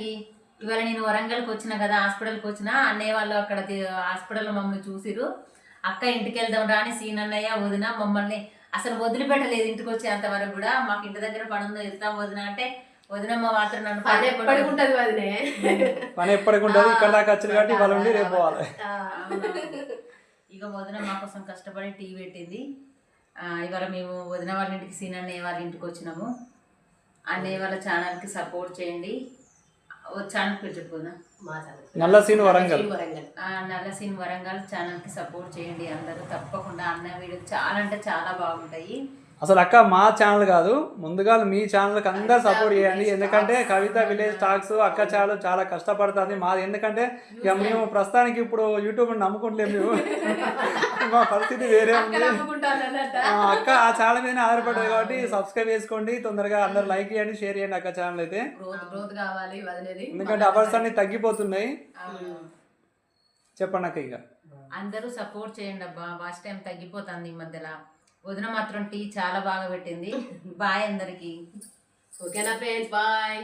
అందరికి ఇవాళ నేను వరంగల్కి వచ్చిన కదా హాస్పిటల్కి వచ్చిన అన్నయ్య వాళ్ళు అక్కడ హాస్పిటల్లో మమ్మల్ని చూసిరు అక్క ఇంటికి వెళ్దాం రాని సీన్ అన్నయ్య వదిన మమ్మల్ని అసలు వదిలిపెట్టలేదు ఇంటికి వచ్చేంత వరకు కూడా. మాకు ఇంటి దగ్గర పని ఉందో వెళ్తాం వదిన అంటే వదినమ్మ మాత్రం నన్ను పని పదే ఎప్పటికి ఉంటది వదినే. పని ఎప్పటికి ఉంటుంది ఇక్కడ దాకా వచ్చింది కాబట్టి ఉండి రేపు పోవాలి. ఇక వదిన మా కోసం కష్టపడి టీ పెట్టింది. ఇవాళ మేము వదిన వాళ్ళ ఇంటికి సీన్ అన్నయ్య వాళ్ళ ఇంటికి వచ్చినాము. అన్నయ్య వాళ్ళ ఛానల్కి సపోర్ట్ చేయండి. ఛానల్ పేరు చెప్పుకుందా మా ఛానల్. నల్ల సీన్ వరంగల్. సీన్ వరంగల్ నల్ల సీన్ వరంగల్ ఛానల్కి సపోర్ట్ చేయండి అందరూ తప్పకుండా అన్న వీడియో చాలా అంటే చాలా బాగుంటాయి అసలు అక్క మా ఛానల్ కాదు. ముందుగా మీ ఛానల్కి అందరు సపోర్ట్ చేయండి. ఎందుకంటే కవిత విలేజ్ టాక్స్ అక్క ఛానల్ చాలా కష్టపడుతుంది. మాది ఎందుకంటే ఇక మేము ప్రస్తుతానికి ఇప్పుడు యూట్యూబ్ నమ్ముకుంటలేము మేము. మా పరిస్థితి వేరే ఉంది. అక్క ఆ ఛానల్ మీద ఆధారపడ్డది కాబట్టి సబ్స్క్రైబ్ చేసుకోండి. తొందరగా అందరు లైక్ చేయండి షేర్ చేయండి అక్క ఛానల్ అయితే. ఎందుకంటే అవర్స్ అన్ని తగ్గిపోతున్నాయి. చెప్పండి అక్క ఇక. అందరూ సపోర్ట్ చేయండి అబ్బా. వాచ్ టైం తగ్గిపోతుంది ఈ మధ్యలో. వదిన మాత్రం టీ చాలా బాగా పెట్టింది. బాయ్ అందరికి. ఓకేనా ఫ్రెండ్స్ బాయ్